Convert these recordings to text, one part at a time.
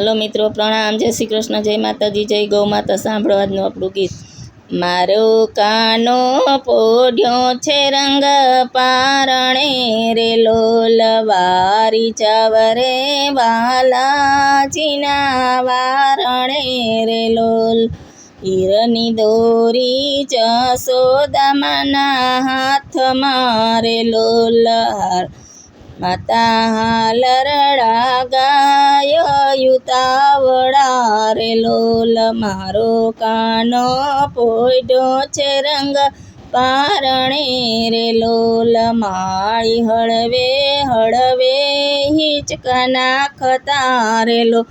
Hello મિત્રો, પ્રણામ. જય શ્રી કૃષ્ણ. જય માતાજી, જય ગૌ માતા. સાંભળવાનું આપણું ગીત. મારો કાનો પોઢ્યો છે રંગ પારણે રે લોલવારી ચાવરે વાલાજીના વારણે રે લોલ. હીરની દોરી જસોદામાના હાથમાં રે લોલ માતા હાલરડા ગાય યુતાવડા લોલ મારો કાનો પોઈડો છે રંગ પારણે રે લોલ માળી હળવે હળવે હિચકા નાખતા રે લો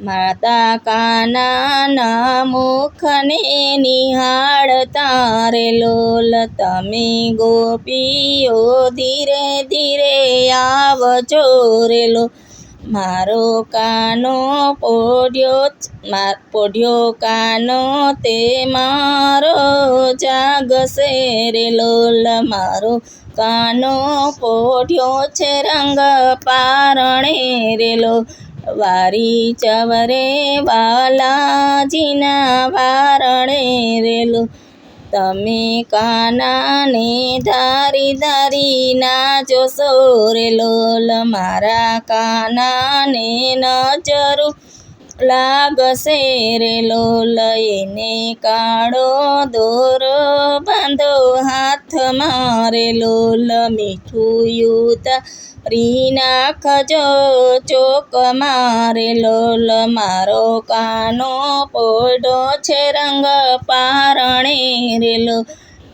માતા કાનાના મુખને નિહાળતા રે લોલ, તમે ગોપીઓ ધીરે ધીરે આવજો રે લો. મારો કાનો પોઢ્યો પોઢ્યો કાનો તે મારો જાગશે રે લોલ. મારો કાનો પોઢ્યો છે રંગ પારણે રે લો વારી ચવરે વાલાજીના વારણે રેલો તમે કાનાને ધારી ધારી નાચો, સોરે લોલ મારા કાનાને નજરું લાગશે રે લોલ, એને કાળો દોરો બાંધો હાથ મારે લોલ, મીઠું યુતા રી નાખજો ચોક મારે લોલ મારો કાનો પોડો છે રંગ પારણે રેલો.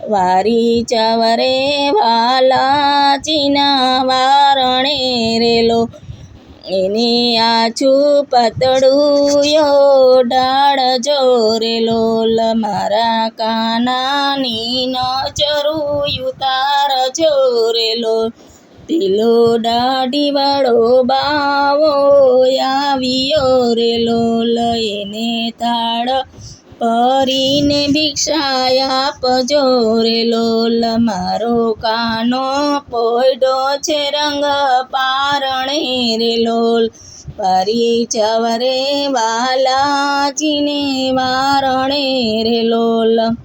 વારી ચવરે વાલાજીના વારણે રેલો. એને આછું પતળું યો ડાળ જોરેલો મારા કાનાની નજરું યુતાર જોરે લોલ પેલો દાઢી વાળો બાવો આવ્યો રેલો લઈને તાળ પરીને ભિક્ષા આપજો રે લોલ. મારો કાનો પોયડો છે રંગ પારણે રે લોલ. પરી ચવરે વાલાજીને વારણે રે લોલ.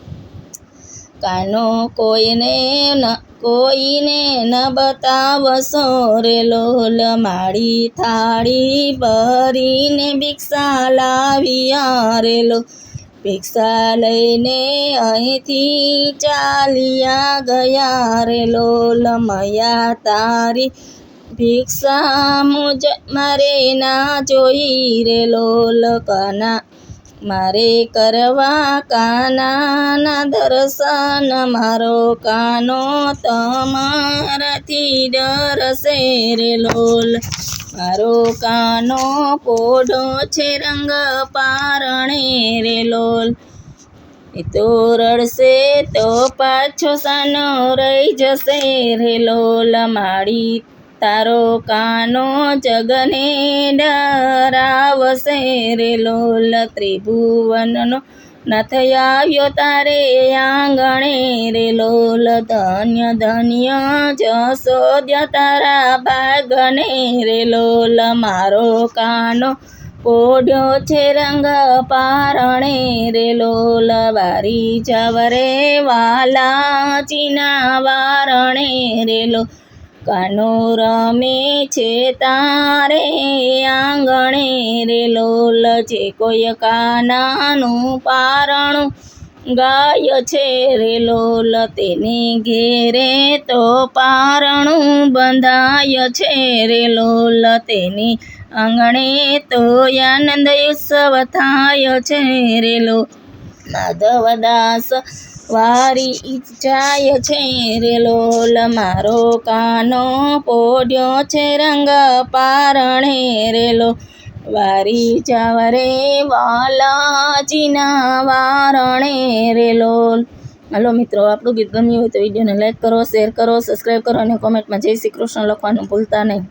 કાનો કોઈને ન કોઈને ન બતાવશો રે લોલ માળી થાળી ભરીને ભિક્ષા લાવ્યા રે ભિક્ષા લઈને અહીંથી ચાલ્યા ગયા રે લોલ મયા તારી. ભિક્ષા મુજ મારે ના જોઈ રે લોલ કના મારે કરવા કાનાના દર્શન, મારો કાનો તમારાથી ડરશે રે લોલ. મારો કાનો પોડો છે રંગ પારણે રે લોલ. એ તો રડશે તો પાછો સાનો રહી જશે રે લોલ. માળી તારો કાનો જગને ડરાવશે રે લોલ ત્રિભુવનનો. નથી આવ્યો તારે આંગણે રે લોલ ધન્ય ધન્ય જશોદ્ય તારા બાગને રે લોલ મારો કાનો. પોઢ્યો છે રંગ પારણે રે લોલ વારી જવરે વાલાજીના વારણે રે લો કાનો રમે છે તારે આંગણે રે લોલ છે કોઈ કાનાનું પારણું. ગાય છે રે લોલ તેને ઘેરે તો પારણું બંધાય છે રે લોલ તેની આંગણે તો આનંદ ઉત્સવ થાય છે રે લો માધવદાસ વારી ઈચ્છાય છે રે લોલ મારો કાનો પોડ્યો છે રંગ પારણે રેલો વારી ચાવરે વાલાજીના વારણે રે લોલ. હલો મિત્રો, આપણું ગીત ગમ્યું હોય તો વિડીયોને લાઇક કરો શેર કરો સબસ્ક્રાઈબ કરો અને કોમેન્ટમાં જય શ્રી કૃષ્ણ લખવાનું ભૂલતા નહીં.